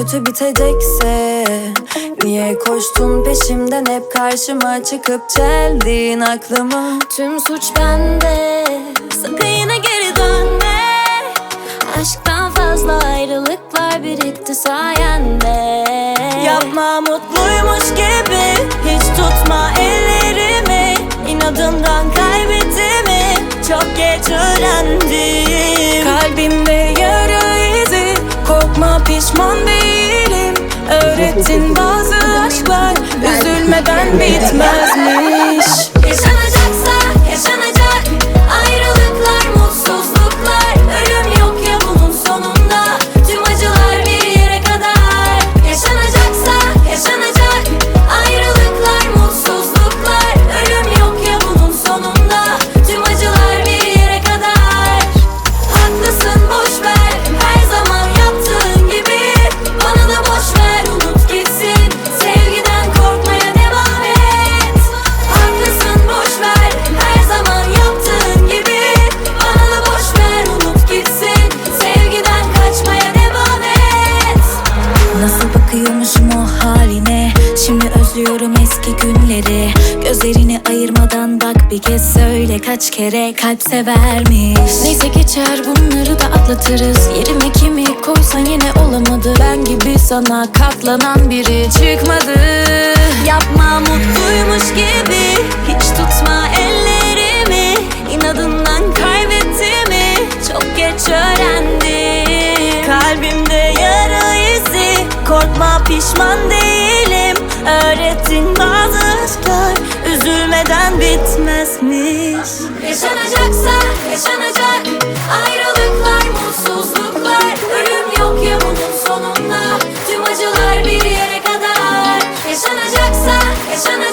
kötü bitecekse Niye koştun peşimden? Hep karşıma çıkıp çeldin aklımı. Tüm suç bende. Sakın yine geri dönme. Aşktan fazla ayrılıklar birikti sayende. Yapma mutluymuş gibi Hiç tutma ellerimi. İnadından kaybettiğimi Çok geç öğrendim. Kalbimde pişman değilim. Öğrettin bazı aşklar. Üzülmeden bitmezmiş haline. Şimdi özlüyorum eski günleri. Gözlerini ayırmadan bak bir kez söyle Kaç kere kalp severmiş. Neyse geçer bunları da atlatırız. Yerime kimi koysan yine olamadı. Ben gibi sana katlanan biri çıkmadı. Yapma mutluymuş gibi. Hiç tutma ellerimi. İnadından kaybettiğimi Çok geç izi Korkma pişman değilim. Öğrettin bazı aşklar Üzülmeden bitmezmiş. Yaşanacaksa yaşanacak Ayrılıklar, mutsuzluklar. Ölüm yok ya bunun sonunda Tüm acılar bir yere kadar. Yaşanacaksa yaşanacak.